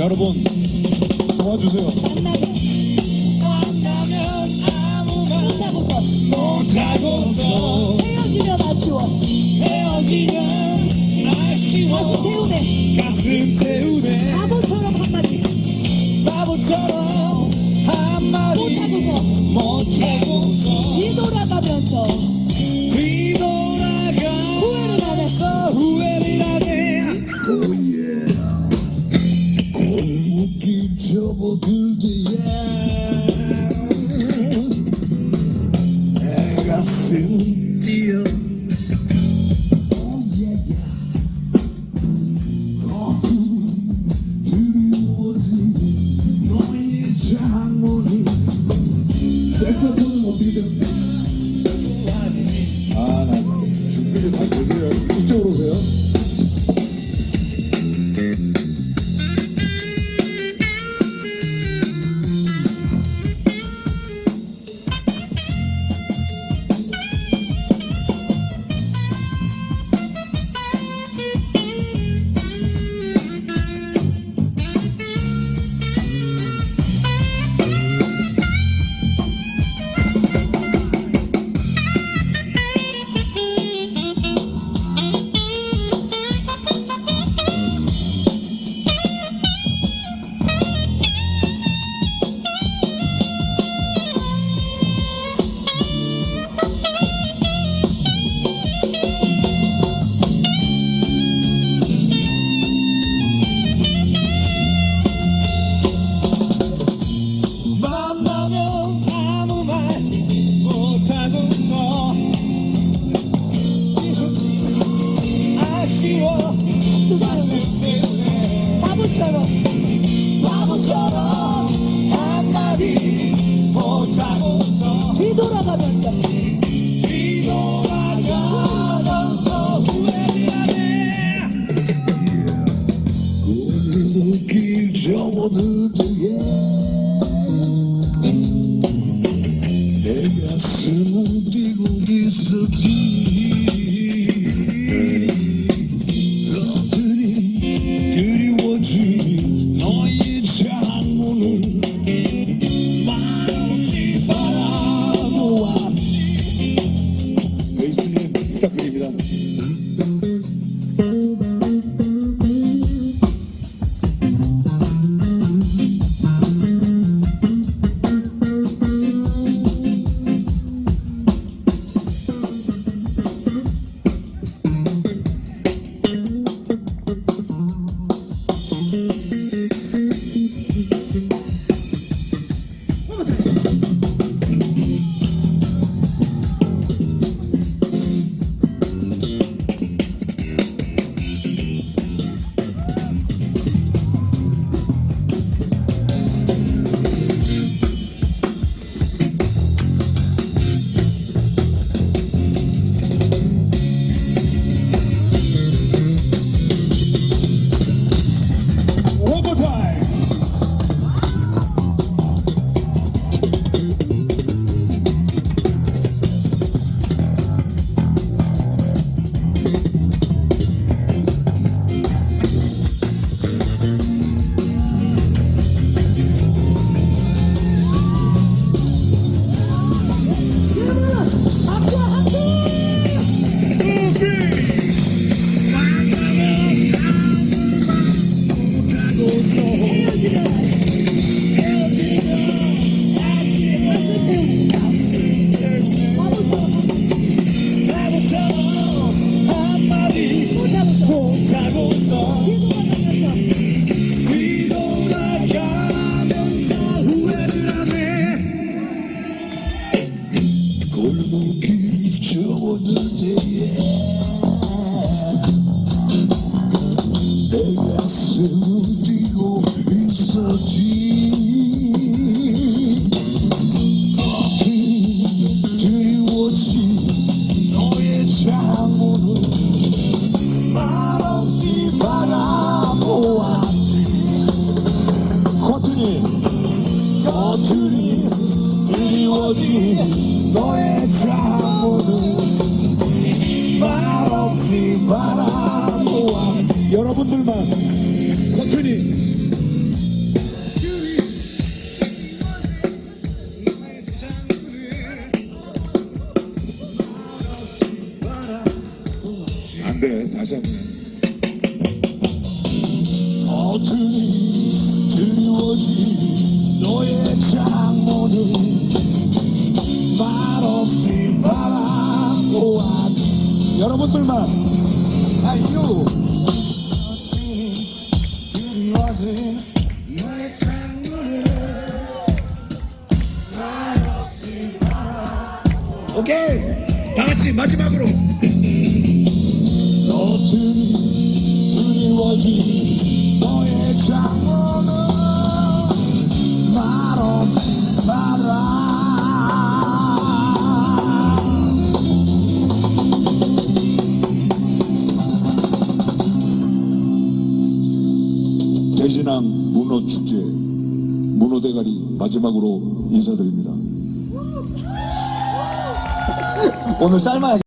여러분 도와주세요. 돌아갔어 뒤돌아가. 후회를 안 했어. 후회를 안 해. 오예. 골목길 어, 접어들기에. 내 가슴 뛰어 느낄 저 모든 게 내가 숨을 뛰고 있을지. song. 안돼 다시 한번. 겉으니 드리워진 너의 창문을 여러분들만. 아유 오케이. 다 같이 마지막으로. 겉으니 드리워진 너의 창문을 문어 축제 문어 대가리 마지막으로 인사드립니다. 오늘 삶아야